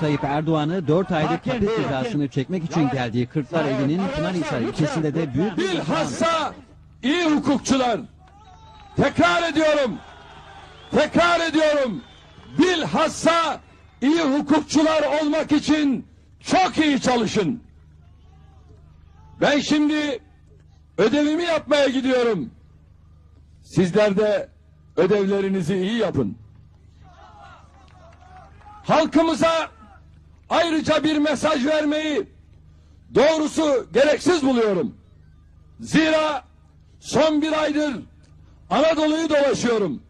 Tayyip Erdoğan'ı 4 aylık hapis cezasını çekmek için geldiği Kırklar Evi'nin Pınarhisar ilçesinde de büyük bir Bilhassa iyi hukukçular. Tekrar ediyorum. Tekrar ediyorum. Bilhassa iyi hukukçular olmak için çok iyi çalışın. Ben şimdi ödevimi yapmaya gidiyorum. Sizler de ödevlerinizi iyi yapın. Halkımıza ayrıca bir mesaj vermeyi doğrusu gereksiz buluyorum. Zira son bir aydır Anadolu'yu dolaşıyorum.